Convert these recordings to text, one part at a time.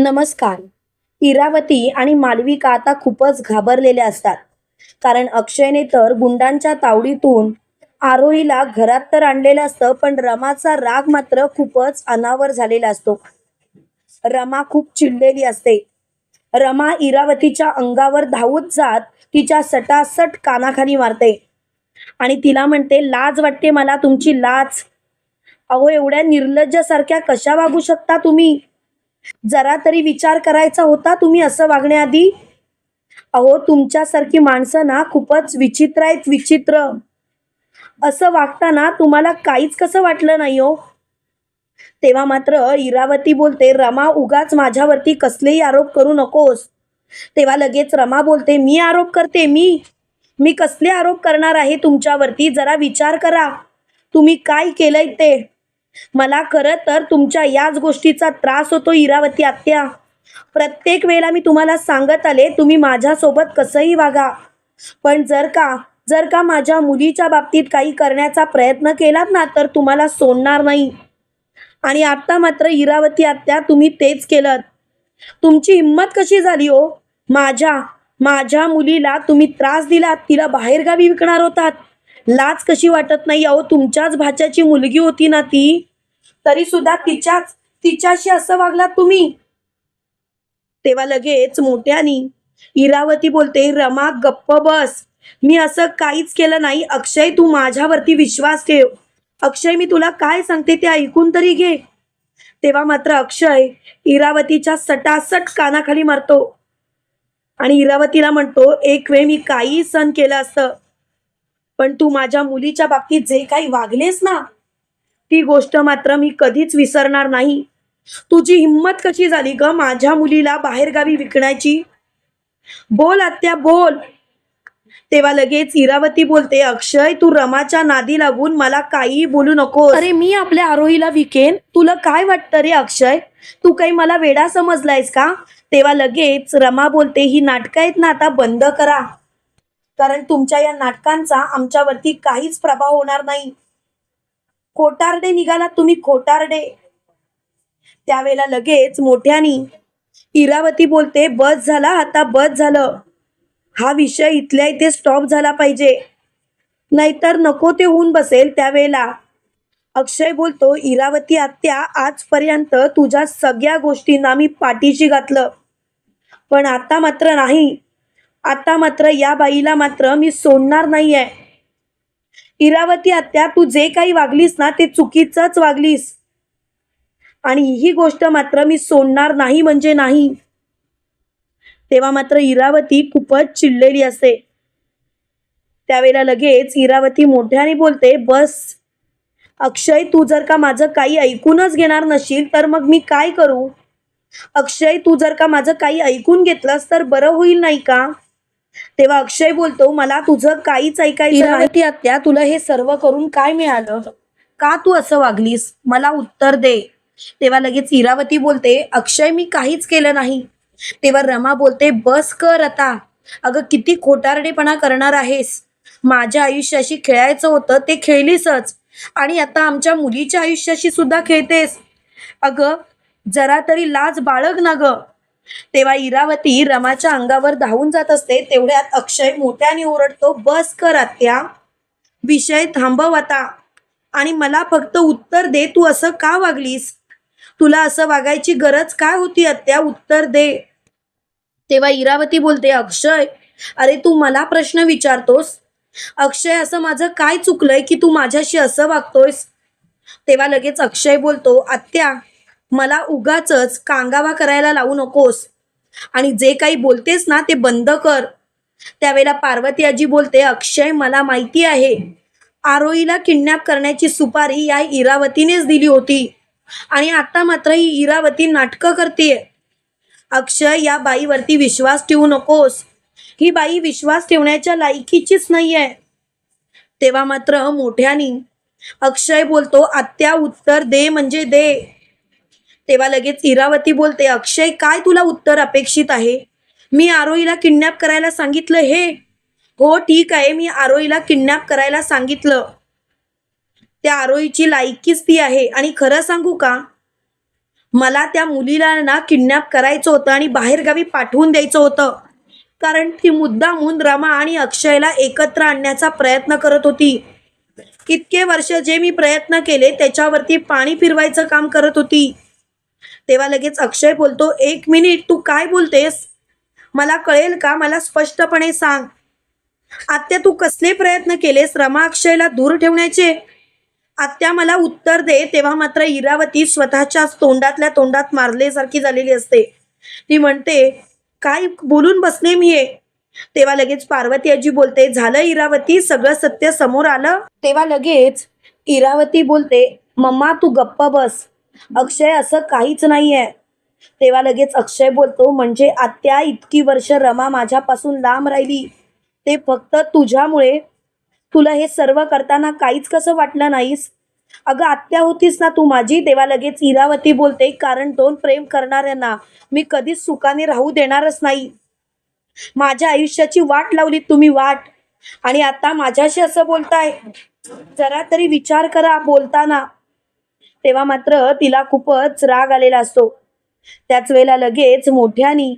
नमस्कार. इरावती आणि मालविका आता खूपच घाबरलेल्या असतात. कारण अक्षयने तर गुंडांच्या तावडीतून आरोहीला घरात तर आणलेलं असतं पण रमाचा राग मात्र खूपच अनावर झालेला असतो. रमा खूप चिडलेली असते. रमा इरावतीच्या अंगावर धावत जात तिच्या सटासट कानाखाली मारते. आणि तिला म्हणते लाज वाटते मला तुमची लाज. अहो एवढ्या निर्लज्जासारख्या कशा वागू शकता तुम्ही? जरा तरी विचार करायचा होता तुम्ही असं वागण्याआधी. अहो तुमच्यासारखी माणसं ना खूपच विचित्र आहेत विचित्र. असं वागताना तुम्हाला काहीच कसं वाटलं नाही हो. तेव्हा मात्र इरावती बोलते रमा उगाच माझ्यावरती कसलेही आरोप करू नकोस. तेव्हा लगेच रमा बोलते मी आरोप करते मी. मी कसले आरोप करणार आहे तुमच्यावरती? जरा विचार करा. तुम्ही काय केलंय ते? मला खरं तर तुमच्या याच गोष्टीचा त्रास होतो इरावती आत्या. प्रत्येक वेळेला मी तुम्हाला सांगत आले तुम्ही माझ्यासोबत कसंही वागा. पण जर का जर का माझ्या मुलीच्या बाबतीत काही करण्याचा प्रयत्न केलात ना तर तुम्हाला सोडणार नाही. आणि आता मात्र इरावती आत्या तुम्ही तेच केलं तुमची हिंमत कशी झाली हो? माझ्या माझ्या मुलीला तुम्ही त्रास दिलात तिला बाहेरगावी विकणार होतात. लाच कशी वाटत नाही अहो तुमच्याच भाच्याची मुलगी होती ना ती. तरी सुद्धा तिच्याच तिच्याशी असं वागलात तुम्ही? तेव्हा लगेच मोठ्यानी इरावती बोलते रमा गप्प बस. मी असं काहीच केलं नाही. अक्षय तू माझ्यावरती विश्वास ठेव. अक्षय मी तुला काय सांगते ते ऐकून तरी घे. तेव्हा मात्र अक्षय इरावतीच्या सटासट कानाखाली मारतो. आणि इरावतीला म्हणतो एक वेळ मी काही सण केलं असतं पण तू माझ्या मुलीच्या बाबतीत जे काही वागलेस ना ती गोष्ट मात्र मी कधीच विसरणार नाही. तुझी हिंमत कशी झाली ग माझ्या मुलीला बाहेरगावी विकण्याची? बोल आत्या बोल. तेव्हा लगेच इरावती बोलते अक्षय तू रमाच्या नादी लागून मला काही बोलू नको अरे मी आपल्या आरोहीला विकेन? तुला काय वाटतं रे अक्षय? तू काही मला वेडा समजलायस का? तेव्हा लगेच रमा बोलते ही नाटकं आहेत ना आता बंद करा. कारण तुमच्या या नाटकांचा आमच्यावरती काहीच प्रभाव होणार नाही. खोटारडे निघाला तुम्ही खोटारडे. त्यावेळेला लगेच मोठ्यानी इरावती बोलते बस झाला आता बस झालं. हा विषय इथल्या इथे स्टॉप झाला पाहिजे. नाहीतर नको ते होऊन बसेल त्यावेळेला. अक्षय बोलतो इरावती आत्या आजपर्यंत तुझ्या सगळ्या गोष्टींना मी पाठीशी घातलं. पण आता मात्र नाही. आता मात्र या बाईला मात्र मी सोडणार नाहीये. इरावती आत्या तू जे काही वागलीस ना ते चुकीचंच वागलीस. आणि ही गोष्ट मात्र मी सोडणार नाही म्हणजे नाही. तेव्हा मात्र इरावती खूपच चिडलेली असते त्यावेळेला लगेच इरावती मोठ्याने बोलते बस अक्षय तू जर का माझं काही ऐकूनच घेणार नशील तर मग मी काय करू? अक्षय तू जर का माझं काही ऐकून घेतलंस तर बरं होईल नाही का? तेव्हा अक्षय बोलतो मला तुझं काहीच ऐकायचं नाही. आत्या तुला हे सर्व करून काय मिळालं? का तू असं वागलीस? मला उत्तर दे. तेव्हा लगेच इरावती बोलते अक्षय मी काहीच केलं नाही. तेव्हा रमा बोलते बस कर आता. अगं किती खोटारडेपणा करणार आहेस. माझ्या आयुष्याशी खेळायचं होतं ते खेळलीसच. आणि आता आमच्या मुलीच्या आयुष्याशी सुद्धा खेळतेस. अगं जरा तरी लाज बाळग ना ग. तेव्हा इरावती रमाच्या अंगावर धावून जात असते तेवढ्यात अक्षय मोठ्याने ओरडतो बस कर आत्या विषय थांबव आता. आणि मला फक्त उत्तर दे तू असं का वागलीस? तुला असं वागायची गरज काय होती आत्या? उत्तर दे. तेव्हा इरावती बोलते अक्षय अरे तू मला प्रश्न विचारतोस? अक्षय असं माझं काय चुकलंय की तू माझ्याशी असं वागतोयस? तेव्हा लगेच अक्षय बोलतो आत्या मला उगाच कांगावा करायला लावू नकोस. आणि जे काही बोलतेस ना ते बंद कर. त्यावेळेला पार्वती आजी बोलते अक्षय मला माहिती आहे. आरोईला किडनॅप करण्याची सुपारी या इरावतीनेच दिली होती. आणि आता मात्र ही इरावती नाटकं करते अक्षय या बाईवरती विश्वास ठेवू नकोस. ही बाई विश्वास ठेवण्याच्या लायकीचीच नाहीये. तेव्हा मात्र मोठ्यानी अक्षय बोलतो आत्या उत्तर दे म्हणजे दे. तेव्हा लगेच इरावती बोलते अक्षय काय तुला उत्तर अपेक्षित आहे? मी आरोईला किडनॅप करायला सांगितलं हे. हो ठीक आहे मी आरोईला किडनॅप करायला सांगितलं. त्या आरोईची लायकीच ती आहे. आणि खरं सांगू का? मला त्या मुलीला ना किडनॅप करायचं होतं आणि बाहेरगावी पाठवून द्यायचं होतं. कारण ती मुद्दामून रमा आणि अक्षयला एकत्र आणण्याचा प्रयत्न करत होती. इतके वर्ष जे मी प्रयत्न केले त्याच्यावरती पाणी फिरवायचं काम करत होती. तेव्हा लगेच अक्षय बोलतो एक मिनिट तू काय बोलतेस? मला कळेल का? मला स्पष्टपणे सांग. आत्या तू कसले प्रयत्न केलेस रमा अक्षयला दूर ठेवण्याचे? आत्या मला उत्तर दे. तेव्हा मात्र इरावती स्वतःच्याच तोंडातल्या तोंडात मारलेसारखी झालेली असते. ती म्हणते काय बोलून बसले मी हे तेव्हा लगेच पार्वती आजी बोलते झालं इरावती? सगळं सत्य समोर आलं? तेव्हा लगेच इरावती बोलते मम्मा तू गप्प बस. अक्षय असं काहीच नाहीये. तेव्हा लगेच अक्षय बोलतो म्हणजे आत्या इतकी वर्ष रमा माझ्यापासून लांब राहिली. ते फक्त तुझ्यामुळे. तुला हे सर्व करताना काहीच कसं वाटलं नाहीस? अगं आत्या होतीस ना तू माझी? तेव्हा लगेच इरावती बोलते कारण दोन प्रेम करणाऱ्यांना मी कधीच सुखाने राहू देणारच नाही. माझ्या आयुष्याची वाट लावली तुम्ही वाट. आणि आता माझ्याशी असं बोलताय. जरा तरी विचार करा बोलताना. तेव्हा मात्र तिला खूपच राग आलेला असतो. त्याच वेळेला लगेच मोठ्यानी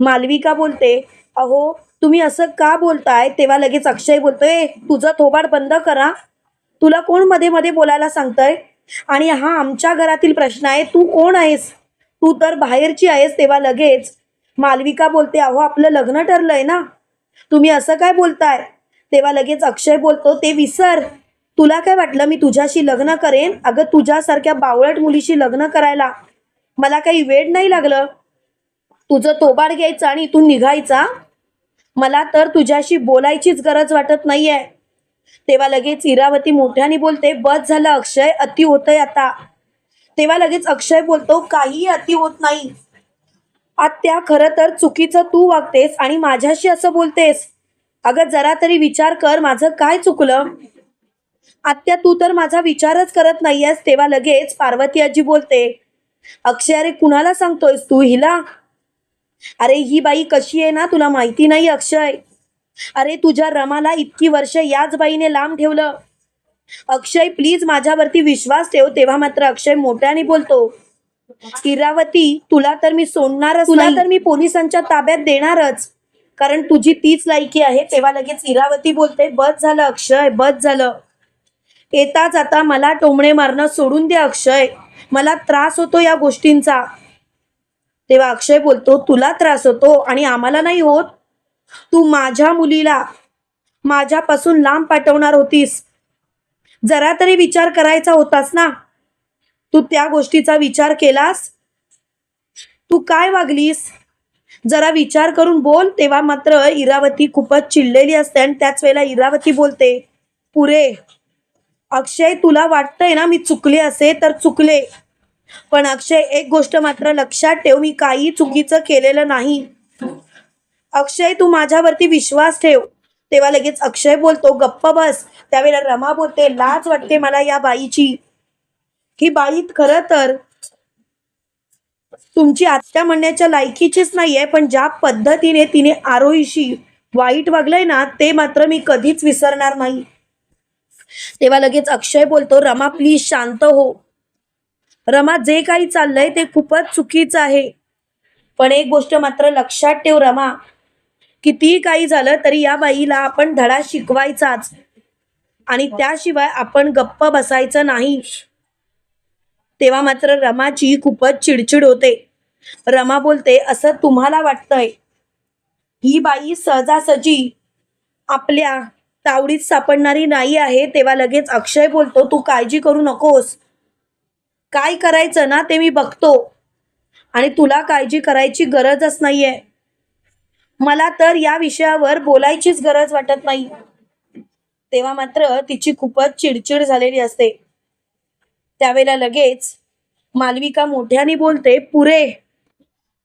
मालविका बोलते अहो तुम्ही असं का बोलताय तेव्हा लगेच अक्षय बोलतोय तुझं थोबाड बंद करा. तुला कोणमध्ये मध्ये बोलायला सांगतंय? आणि हा आमच्या घरातील प्रश्न आहे तू कोण आहेस? तू तर बाहेरची आहेस. तेव्हा लगेच मालविका बोलते अहो आपलं लग्न ठरलंय ना. तुम्ही असं काय बोलताय? तेव्हा लगेच अक्षय बोलतो ते विसर. तुला काय वाटलं मी तुझ्याशी लग्न करेन? अगं तुझ्यासारख्या बावळट मुलीशी लग्न करायला मला काही वेळ नाही लागलं. तुझं तोबाड घ्यायचं आणि इथून निघायचा मला तर तुझ्याशी बोलायचीच गरज वाटत नाहीये. तेव्हा लगेच इरावती मोठ्याने बोलते बस झालं अक्षय अति होतंय आता. तेव्हा लगेच अक्षय बोलतो काहीही अति होत नाही. आत्या खरं तर चुकीचं तू वागतेस आणि माझ्याशी असं बोलतेस. अगं जरा तरी विचार कर माझं काय चुकलं? आत्या तू तर माझा विचारच करत नाहीयेस तेव्हा लगेच पार्वती आजी बोलते अक्षय अरे कुणाला सांगतोयस तू हिला? अरे ही बाई कशी आहे ना तुला माहिती नाही अक्षय? अरे तुझ्या रमाला इतकी वर्ष याच बाईने लांब ठेवलं. अक्षय प्लीज माझ्यावरती विश्वास ठेव तेव्हा मात्र अक्षय मोठ्याने बोलतो इरावती तुला तर मी सोडणारच तुला तर मी पोलिसांच्या ताब्यात देणारच. कारण तुझी तीच लायकी आहे. तेव्हा लगेच इरावती बोलते बस झालं अक्षय बस झालं. येता जाता मला टोमणे मारणं सोडून दे अक्षय. मला त्रास होतो या गोष्टींचा. तेव्हा अक्षय बोलतो तुला त्रास होतो आणि आम्हाला नाही होत. तू माझ्या मुलीला माझ्यापासून लांब पाठवणार होतीस. जरा तरी विचार करायचा होतास ना? तू त्या गोष्टीचा विचार केलास? तू काय वागलीस? जरा विचार करून बोल. तेव्हा मात्र इरावती खूपच चिडलेली असते आणि त्याच वेळेला इरावती बोलते पुरे अक्षय तुला वाटतंय ना मी चुकले असे तर चुकले. पण अक्षय एक गोष्ट मात्र लक्षात ठेव मी काही चुकीचं केलेलं नाही. अक्षय तू माझ्यावरती विश्वास ठेव. तेव्हा लगेच अक्षय बोलतो गप्प बस. त्यावेळेला रमा बोलते लाज वाटते मला या बाईची. ही बाई खरं तर तुमची आत्या म्हणण्याच्या लायकीचीच नाहीये पण ज्या पद्धतीने तिने आरोहीशी वाईट वागलंय ना ते मात्र मी कधीच विसरणार नाही. तेव्हा लगेच अक्षय बोलतो रमा प्लीज शांत हो. रमा जे काही चाललंय ते खूपच चुकीचं आहे. पण एक गोष्ट मात्र लक्षात ठेव रमा कितीही काही झालं तरी या बाईला आपण धडा शिकवायचाच. आणि त्याशिवाय आपण गप्प बसायचं नाही. तेव्हा मात्र रमाची खूपच चिडचिड होते. रमा बोलते असं तुम्हाला वाटतंय? ही बाई सहजासहजी आपल्या तावडीत सापडणारी नाही आहे तेव्हा लगेच अक्षय बोलतो तू काळजी करू नकोस. काय करायचं ना ते मी बघतो. आणि तुला काळजी करायची गरजच नाहीये. मला तर या विषयावर बोलायचीच गरज वाटत नाही. तेव्हा मात्र तिची खूपच चिडचिड झालेली असते. त्यावेळेला लगेच मालविका मोठ्याने बोलते पुरे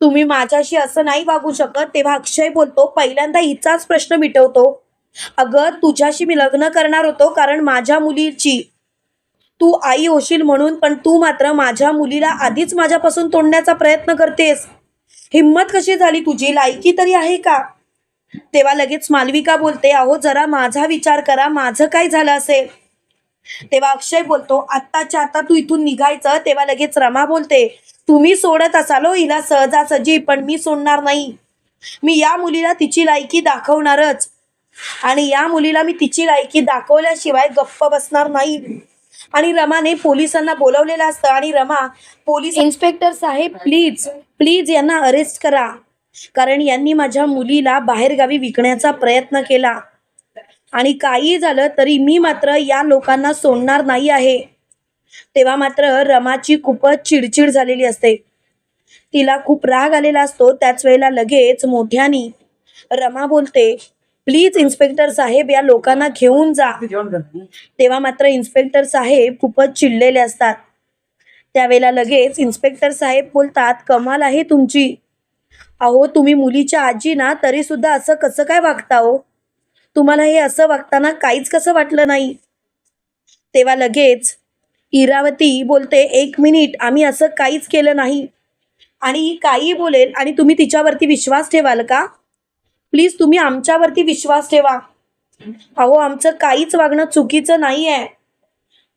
तुम्ही माझ्याशी असं नाही वागू शकत. तेव्हा अक्षय बोलतो पहिल्यांदा हिचाच प्रश्न मिटवतो. अगं तुझ्याशी मी लग्न करणार होतो कारण माझ्या मुलीची तू आई होशील म्हणून पण तू मात्र माझ्या मुलीला आधीच माझ्यापासून तोडण्याचा प्रयत्न करतेस. हिंमत कशी झाली तुझी? लायकी तरी आहे का? तेव्हा लगेच मालविका बोलते अहो जरा माझा विचार करा माझं काय झालं असेल? तेव्हा अक्षय बोलतो आत्ताच्या आता तू इथून निघायचं. तेव्हा लगेच रमा बोलते तुम्ही सोडत असाल हो, हिला सहजासहजी पण मी सोडणार नाही. मी या मुलीला तिची लायकी दाखवणारच. आणि या मुलीला मी तिची लायकी दाखवल्याशिवाय गप्प बसणार नाही. आणि रमाने पोलिसांना बोलवलेलं असतं आणि रमा पोलीस इन्स्पेक्टर साहेब प्लीज प्लीज यांना अरेस्ट करा. कारण यांनी माझ्या मुलीला बाहेरगावी विकण्याचा प्रयत्न केला. आणि काही झालं तरी मी मात्र या लोकांना सोडणार नाही आहे. तेव्हा मात्र रमाची खूपच चिडचिड झालेली असते. तिला खूप राग आलेला असतो. त्याच वेळेला लगेच मोठ्यानी रमा बोलते प्लीज इन्स्पेक्टर साहेब या लोकांना घेऊन जा. तेव्हा मात्र इन्स्पेक्टर साहेब खूपच चिडलेले असतात. त्यावेळेला लगेच इन्स्पेक्टर साहेब बोलतात कमाल आहे तुमची. अहो तुम्ही मुलीच्या आजी ना तरी सुद्धा असं कसं काय वागता हो? तुम्हाला हे असं वागताना काहीच कसं वाटलं नाही? तेव्हा लगेच इरावती बोलते एक मिनिट आम्ही असं काहीच केलं नाही. आणि काही बोलेल आणि तुम्ही तिच्यावरती विश्वास ठेवाल का? प्लीज तुम्ही आमच्यावरती विश्वास ठेवा. अहो आमचं काहीच वागणं चुकीचं नाही आहे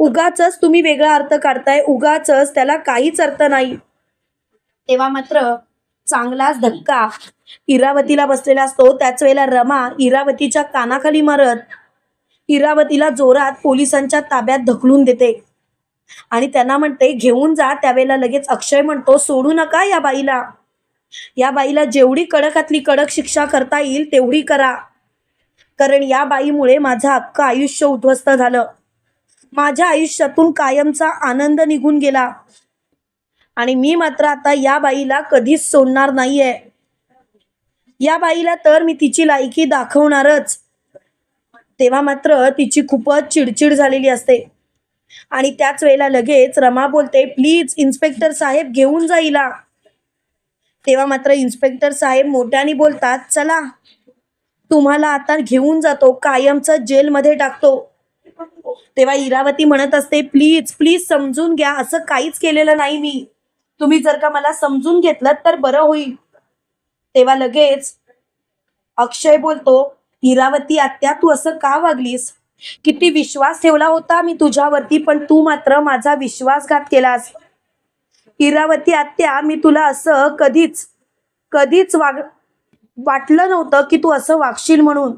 उगाच तुम्ही वेगळा अर्थ काढताय. उगाच त्याला काहीच अर्थ नाही. तेव्हा मात्र चांगलाच धक्का. इरावतीला बसलेला असतो. त्याच वेळेला रमा इरावतीच्या कानाखाली मारत इरावतीला जोरात पोलिसांच्या ताब्यात ढकलून देते. आणि त्यांना म्हणते घेऊन जा. त्यावेळेला लगेच अक्षय म्हणतो सोडू नका या बाईला. या बाईला जेवढी कडकातली कडक शिक्षा करता येईल तेवढी करा. कारण या बाईमुळे माझं अख्खं आयुष्य उद्ध्वस्त झालं. माझ्या आयुष्यातून कायमचा आनंद निघून गेला. आणि मी मात्र आता या बाईला कधीच सोडणार नाहीये. या बाईला तर मी तिची लायकी दाखवणारच. तेव्हा मात्र तिची खूपच चिडचिड झालेली असते. आणि त्याच वेळेला लगेच रमा बोलते प्लीज इन्स्पेक्टर साहेब घेऊन जाईला तेव्हा मात्र इन्स्पेक्टर साहेब मोठ्याने बोलतात चला तुम्हाला आता घेऊन जातो कायमचं जेलमध्ये टाकतो. तेव्हा इरावती म्हणत असते प्लीज प्लीज समजून घ्या असं काहीच केलेलं नाही मी. तुम्ही जर का मला समजून घेतलं तर बरं होईल. तेव्हा लगेच अक्षय बोलतो इरावती आत्या तू असं का वागलीस? किती विश्वास ठेवला होता मी तुझ्यावरती पण तू मात्र माझा विश्वासघात केलास. इरावती आत्या मी तुला असं कधीच कधीच वाग वाटलं नव्हतं की तू असं वागशील म्हणून.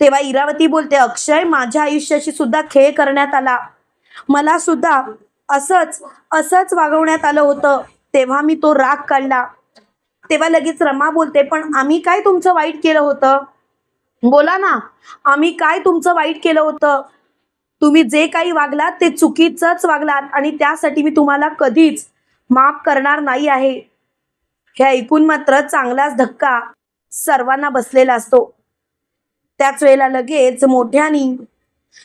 तेव्हा इरावती बोलते अक्षय माझ्या आयुष्याशी सुद्धा खेळ करण्यात आला. मला सुद्धा असंच असंच वागवण्यात आलं होतं. तेव्हा मी तो राग काढला. तेव्हा लगेच रमा बोलते पण आम्ही काय तुमचं वाईट केलं होतं? बोला ना आम्ही काय तुमचं वाईट केलं होतं? तुम्ही जे काही वागलात ते चुकीचंच वागलात आणि त्यासाठी मी तुम्हाला कधीच माफ करणार नाही आहे. हे ऐकून मात्र चांगलाच धक्का सर्वांना बसलेला असतो. त्याच वेळेला लगेच मोठ्यानी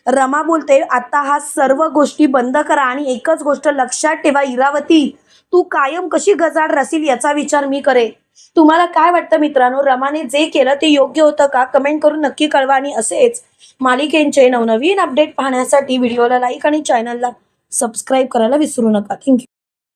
रमा बोलते आता हा सर्व गोष्टी बंद करा आणि एकच गोष्ट लक्षात ठेवा इरावती. तू कायम कशी गजाड रसील याचा विचार मी करे तुम्हाला काय वाटतं मित्रांनो? रमाने जे केलं ते योग्य होतं का? कमेंट करून नक्की कळवा आणि असेच मालिकेंचे नवनवीन अपडेट पाहण्यासाठी व्हिडिओला लाईक आणि चॅनलला सबस्क्राईब करायला विसरू नका. थँक्यू.